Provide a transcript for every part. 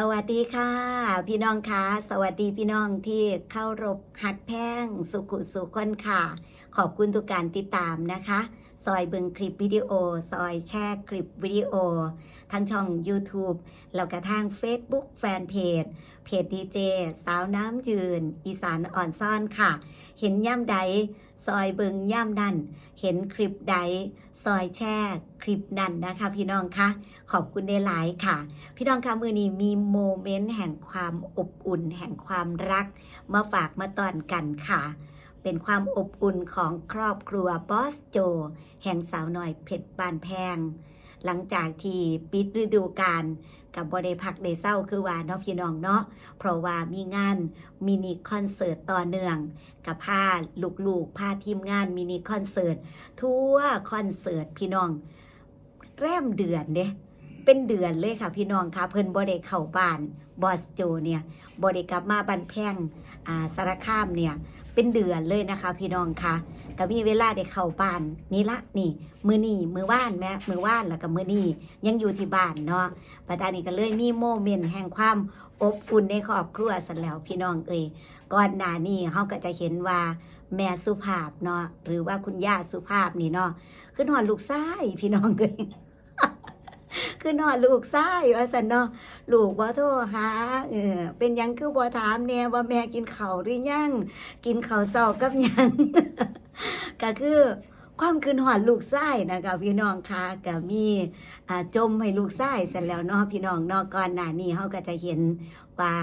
สวัสดีค่ะ พี่น้องคะสวัสดีพี่น้องที่เข้ารบหักแพงสุขุสุขคนค่ะ ขอบคุณทุกการติดตามนะคะ ซอยเบิงคลิปวิดีโอ ซอยแชร์คลิปวิดีโอ ทั้งช่อง YouTube แล้วก็ทาง Facebook แฟนเพจ เพจดีเจสาวน้ำยืน อีสานอ่อนซ่อนค่ะ เห็นย่ำใดซอยเบิงย่ำนั่นเห็นคลิปใดซอยแช่คลิปนั่นนะคะ พี่น้องคะขอบคุณได้หลายค่ะ พี่น้องคะมือนี้มีโมเมนต์แห่งความอบอุ่น แห่งความรัก มาฝากมาตอนกันค่ะ เป็นความอบอุ่นของครอบครัวบอสโจ แห่งสาวหน่อยเพชรบานแพง หลังจากที่ปิดฤดูกาลกับบได้พักได้เศร้าคือว่าเนาะพี่น้องเนาะเพราะว่ามีงานมินิคอนเสิร์ตต่อเนื่องกับพาลูกๆพาทีมงานมินิคอนเสิร์ตทั่วคอนเสิร์ตพี่น้อง แรมเดือนเด้เป็นเดือนเลยค่ะพี่น้องค่ะเพิ่นบ่ได้เข้าบ้านบอสโจเนี่ยบ่ได้กลับมาบ้านแพงอ่าสารคามเนี่ย เป็นเดือนเลยนะคะ พี่น้องคะก็มีเวลาได้เข้าบ้านนี่ละนี่ มือนี่มือว่านแม่มือว่านแล้วก็มือนี่ยังอยู่ที่บ้านเนาะปัตตานีก็เลยมีโมเมนต์แห่งความอบอุ่นในครอบครัวสันแล้วพี่น้องเอ่ยก่อนหน้านี้เฮาก็จะเห็นว่าแม่สุภาพเนาะหรือว่าคุณย่าสุภาพนี่เนาะขึ้นหอดลูกชายพี่น้องเอ่ย ขึ้นอดลูกชายว่าสันเนาะลูกบ่โทรหาเออเป็นยังคือบ่ถามแน่ว่าแม่กินข้าวหรือยังกินข้าวเช้ากับยังก็คือความคืนหอดลูกไส้นะคะพี่น้องคะก็มีจมให้ลูกไส้เสร็จแล้วเนาะพี่น้องเนาะก่อนหน้านี้เขาก็จะเห็นว่า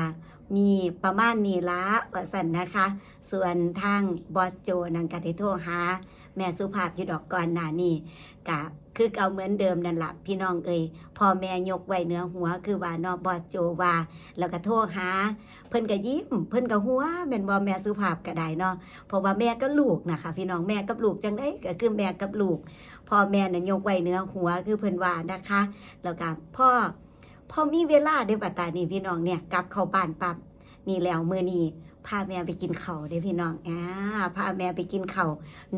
มีประมาณนี้ละว่าสันนะคะ ส่วนทางบอสโจนังกะได้โทรหา แม่สุภาพอยู่ดอกก่อนหน้านี้กะคือเอาเหมือนเดิมนั่นละพี่น้องเอ่ยพ่อแม่ยกไว้เนื้อหัวคือว่านอบอสโจว่า แล้วก็โทรหาเพิ่นก็ยิ้ม เพิ่นก็หัวเป็นบ่แม่สุภาพก็ได้เนาะเพราะว่าแม่กับลูกนะคะพี่น้องแม่กับลูกจังได้ก็คือแม่กับลูกพ่อแม่น่ะยกไว้เนื้อหัวคือเพิ่นว่านะคะ แล้วก็พ่อพ่อมีเวลาได้บัดตานี่พี่น้องเนี่ยกลับเข้าบ้านปั๊บนี่แล้วมือนี้ พาแม่ไปกินเขาเด้พี่น้องอ่าพาแม่ไปกินเขา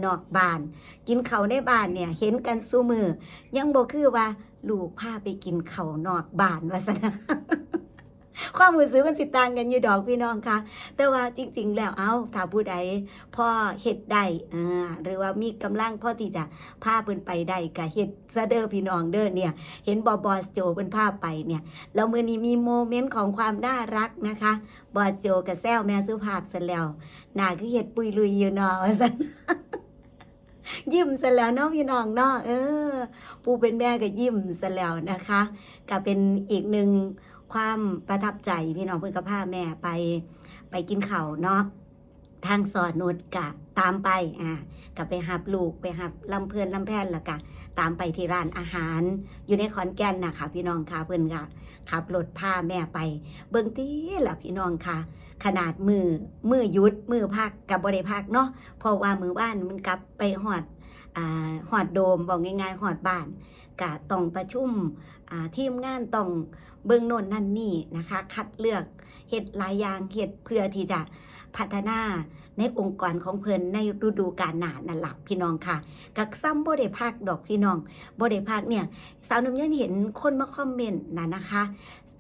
นอกบ้าน กินเขาในบ้านเนี่ย เห็นกันซุมือ ยังบอกคือว่า ลูกพาไปกินเขานอกบ้านว่าซั่นนะ ความรู้สึกมันสิต่างกันอยู่ดอกพี่น้องค่ะ แต่ว่าจริง ๆ แล้วเอาถ้าผู้ใดพ่อเฮ็ดได้อ่าหรือว่ามีกำลังพ่อที่จะพาเพิ่นไปได้ก็เฮ็ดซะเด้อพี่น้องเด้อเนี่ย เห็นบอบอสโจเพิ่นพาไปเนี่ยแล้วมื้อนี้มีโมเมนต์ของความน่ารักนะคะบอสโจกับแซวแม่สุภาพเสร็จแล้วหน้าคือเฮ็ดปุยลุยอยู่เนาะว่าซั่นยิ้มซะแล้วเนาะพี่น้องเนาะเออผู้เป็นแม่ก็ยิ้มซะแล้วนะคะก็เป็นอีกหนึ่ง ความประทับใจพี่น้องเพื่อนก็พาแม่ไปไปกินข้าวเนาะทางสอนนุชกะตามไปอะก็ไปหับลูกไปหับลำเพลินลำแพนแล้วก็ตามไปที่ร้านอาหาร อยู่ในขอนแก่นนะคะพี่น้องค่ะเพื่อนก็ขับรถพาแม่ไป เบิ่งตีล่ะพี่น้องค่ะ ขนาดมือมือยุดมือพักกับบริพักเนาะเพราะว่ามือบ้านมันกลับไปหอดอ่าหอดโดมบอกง่ายๆหอดบ้านกะต้องประชุมอ่าทีมงานต้อง เบิ่งโน่นนั่นนี่นะคะ คัดเลือกเฮ็ดหลายอย่างเฮ็ดเพื่อที่จะพัฒนาในองค์กรของเพิ่อนในฤดูกาลหน้านั่นล่ะพี่น้องค่ะ กักซ้ำบ่ได้พักดอกพี่น้องบ่ได้พักเนี่ยสาวนุ่มยินเห็นคนมาคอมเมนต์นะนะคะ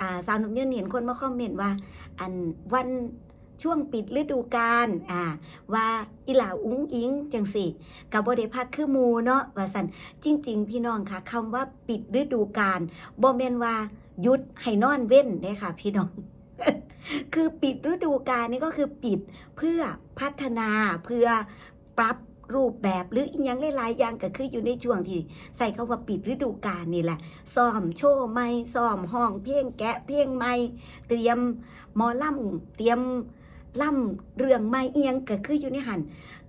าสาวนุ่มยินเห็นคนมาคอมเมนต์ว่าอันวันช่วงปิดฤดูกาลอ่า ว่าอีหลาอุ้งอิงจังสิกับบ่ได้พักคือมูเนาะว่าสันจริง ๆ พี่น้องค่ะคำว่าปิดฤดูกาลบ่แม่นว่า ยุดให้นอนเว้นเด้ค่ะ พี่น้อง คือปิดฤดูกาลนี่ก็คือปิดเพื่อพัฒนาเพื่อปรับรูปแบบหรืออีกอย่างหลายๆอย่างก็คืออยู่ในช่วงที่ ใส่คาว่าปิดฤดูกาลนี่แหละซ้อมโชว์ใหม่ซ้อมห้องเพลงแกะเพลงใหม่เตรียมหมอล่ำเตรียมล่ำเรื่องใหม่เอียงก็คืออยู่ในหัน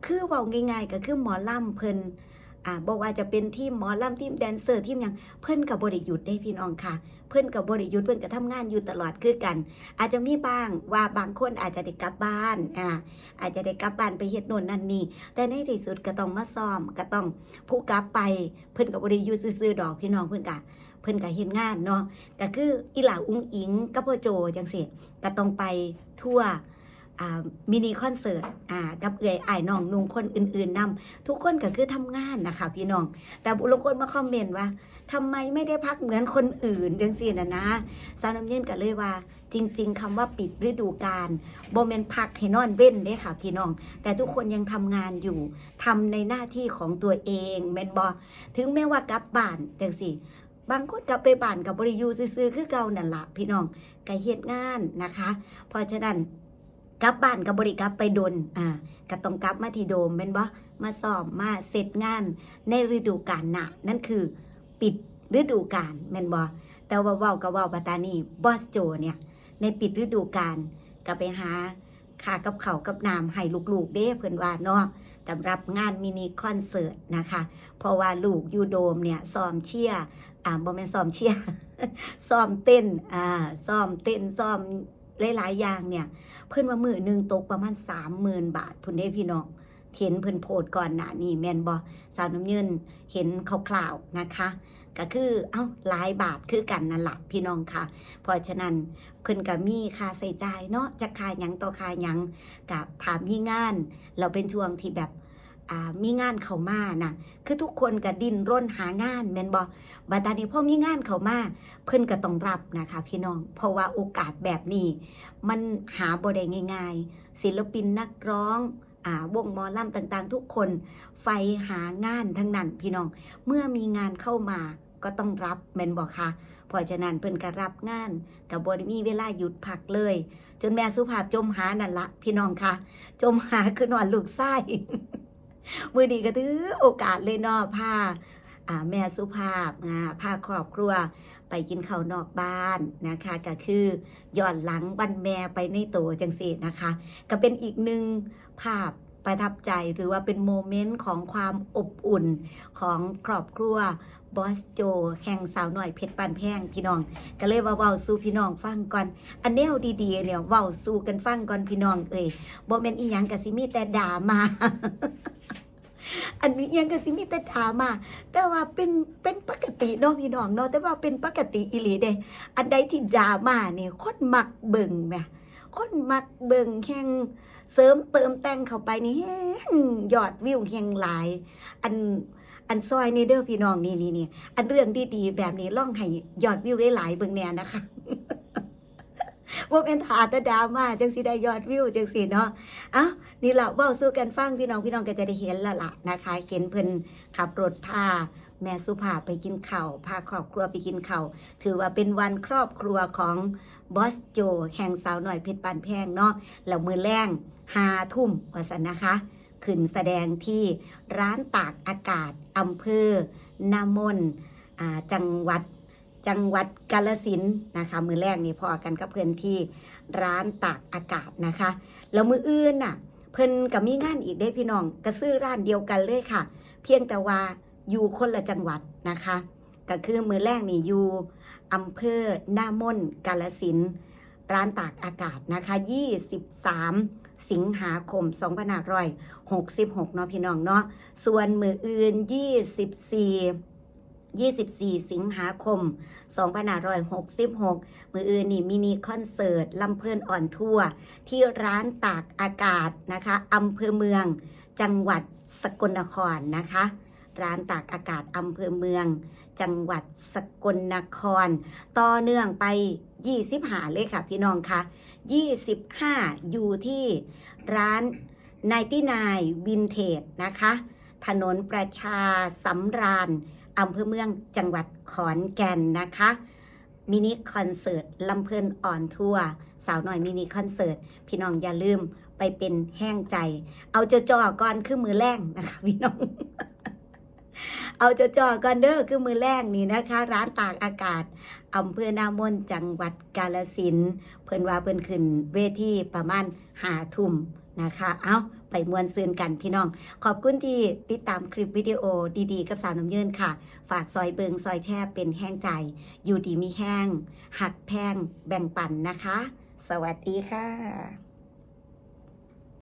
คือเว้าง่ายๆ ก็คือหมอล่ำเพิ่น อ่าบอกว่าจะเป็นทีมหมอล่ำทีมแดนเซอร์ทีมยังเพิ่อนกับบริยุทธ์ได้พี่น้องค่ะ เพิ่อนกับบริยุทธ์เพิ่อนก็ทำงานอยู่ตลอดคือกัน อาจจะมีบ้างว่าบางคนอาจจะได้กลับบ้านอ่าอาจจะได้กลับบ้านไปเฮ็ดโน่นนั่นนี่แต่ในที่สุดก็ต้องมาซ้อมก็ต้องผู้กลับไป เพิ่อนกับบริยุทธ์ซื่อดอกพี่น้องเพิ่อนก็เพิ่อนก็เฮ็ดงานเนาะก็คืออีหล่าอุ้งอิงกับพ่อโจจังซี่ก็ต้องไปทั่ว มินิคอนเสิร์ตกับเอื่อยอ้น้องนุ่งคนอื่นๆนำทุกคนก็คือทำงานนะคะพี่น้อง แต่บุรุษคนมาคอมเมนต์ว่าทำไมไม่ได้พักเหมือนคนอื่นจังซี่นะนะสาวน้ำเย็นก็เลยว่า จริง ๆคำว่าปิดฤดูกาลบ่แม่นพักให้นอนเว้นเด้ค่ะพี่น้อง แต่ทุกคนยังทำงานอยู่ทำในหน้าที่ของตัวเองแมนบ่ถึงแม้ว่ากลับบ้านจังซี่บางคนกลับไปบ้านกับบริยูซื้อๆคือเก่านั่นละพี่น้องก็เฮ็ดงานนะคะ เพราะฉะนั้น กลับบ้านกับบริกลับไปดนอ่าก็ต้องกลับมาที่โดมเป็นบ่มาสอบมาเสร็จงานในฤดูกาลหนะนั่นคือปิดฤดูกาลแม่นบ่แต่ว่าเว้ากับเว้าปัตตานีบอสโจเนี่ยในปิดฤดูกาลก็ไปหาค่ากับเขากับน้ำให้ลูกๆเด้เพิ่อนว่าเนาะสำหรับงานมินิคอนเสิร์ตนะคะ เพราะว่าลูกอยูโดมเนี่ยซ้อมเชียร์อ่าบ่แม่นซ้อมเชียร์ซ้อมเต้นอ่าซ้อมเต้นซ้อม หลายๆอย่างเนี่ย เพิ่นว่ามือหนึ่งตกประมาณ30,000บาทพุ่นเด้พี่น้องเห็นเพิ่นโพสต์ก่อนหน้านี้แมนบ่สาวน้ำเงินเห็นคร่าวๆนะคะ ก็คือเอ้าหลายบาทคือกันนั่นแหละพี่น้องค่ะ เพราะฉะนั้นเพิ่นก็มีค่าใช้จ่ายเนาะจะค่าหยังต่อค่าหยังกับถามยี่งาน เราเป็นช่วงที่แบบ มีงานเข้ามานะคือทุกคนก็ดิ้นร่นหางานแม่นบ่บัดนี้พอมีงานเข้ามาเพิ่นก็ต้องรับนะคะพี่น้อง เพราะว่าโอกาสแบบนี้ มันหาบ่ได้ง่าย ๆ ศิลปินนักร้องอวงมอลำต่างๆ ทุกคนไฟหางานทั้งนั้นพี่น้อง เมื่อมีงานเข้ามาก็ต้องรับแม่นบอกค่ะเพราะฉะนั้นเพิ่นก็รับงานกับบริมีเวลาหยุดพักเลย จนแม่สุภาพจมหานั่นละพี่น้องค่ะ จมหาคือนอนลูกไส้ มือดีก็ถือโอกาสเลยเนาะพาอ่าแม่สุภาพอ่าพาครอบครัวไปกินข้าวนอกบ้านนะคะ ก็คือย้อนหลังวันแม่ไปในตัวจังสีนะคะ ก็เป็นอีกหนึ่งภาพประทับใจหรือว่าเป็นโมเมนต์ของความอบอุ่นของครอบครัวบอสโจแห่งสาวหน่อยเพชรปานแพงพี่น้อง ก็เลยว่าเว้าสู่พี่น้องฟังก่อน อันแนวดีๆเนี่ยเว้าสู่กันฟังก่อนพี่น้องเอ้ยบ่แม่นอีหยังก็สิมีแต่ด่ามา อันนี้ยังก็สิมีแต่ด่ามาแต่ว่าเป็นเป็นปกติเนาะพี่น้องเนาะแต่ว่าเป็นปกติอีหลีเดอันใดที่ดราม่าเนี่ยคนมักเบิ่งแหมคนมักเบิ่งแข่งเสริมเติมแต่งเข้าไปนี่แฮงยอดวิวแห่งหลาย อันอันซอยนี่เด้อพี่น้องนี่นี่นี่อันเรื่องดีๆแบบนี้ล่องให้ยอดวิวได้หลายเบิ่งแน่นะคะ ว่าเป็นถาตะดราม่าจังสิได้ยอดวิวจังสิเนาะเอ้านี่ละว้าสู้กันฟังพี่น้องพี่น้องก็จะได้เห็นล้วล่ะนะคะเห็นเพิ่นขับรถพาแม่สุภาไปกินข้าวพาครอบครัวไปกินข้าวถือว่าเป็นวันครอบครัวของบอสโจแห่งสาวหน่อยเพชรปานแพงเนาะแล้วมือแรงหาทุ่มวสันนะคะขึ้นแสดงที่ร้านตากอากาศอำเภอนามนจังหวัด จังหวัดกาลสินนะคะมือแรกนี่พอกันกับเพื่อนที่ร้านตากอากาศนะคะแล้วมืออื่นน่ะ เพิ่นกับมีงานอีกได้พี่น้องก็ซื้อร้านเดียวกันเลยค่ะ เพียงแต่ว่าอยู่คนละจังหวัดนะคะก็คือมือแรกนี่อยู่อำเภอหน้ามนกาลสินร้านตากอากาศนะคะ 23 สิงหาคม 2566 เนาะพี่น้องเนาะส่วนมืออื่น 24 24 สิงหาคม 2566 มืออื่นนี่มินิคอนเสิร์ตลำเพลินอ่อนทั่ว ที่ร้านตากอากาศนะคะอำเภอเมืองจังหวัดสกลนครนะคะ ร้านตากอากาศอำเภอเมือง จังหวัดสกลนคร ต่อเนื่องไป20หาเลยค่ะพี่น้องคะ25 อยู่ที่ร้านนายที่นายวินเทจนะคะ ถนนประชาสำราญ อำเภอเมืองจังหวัดขอนแก่นนะคะ มินิคอนเสิร์ตลำเพลินอ่อนทัวร์สาวหน่อยมินิคอนเสิร์ตพี่น้องอย่าลืมไปเป็นแห้งใจ เอาจจอๆก่อนคือมือแรงนะคะพี่น้อง เอาจจอๆก่อนเด้อคือมือแรงนี่นะคะ ร้านตากอากาศอำเภอนามนจังหวัดกาลสินเพิ่นว่าเพิ่นขึ้นเวทีประมาณหาทุ่ม นะคะ เอาไปมวนซืนกันพี่น้อง ขอบคุณที่ติดตามคลิปวิดีโอดีๆ กับสาวน้ำเยินค่ะ ฝากซอยเบิงซอยแช่เป็นแห้งใจ อยู่ดีมีแห้ง หักแพงแบ่งปันนะคะ สวัสดีค่ะ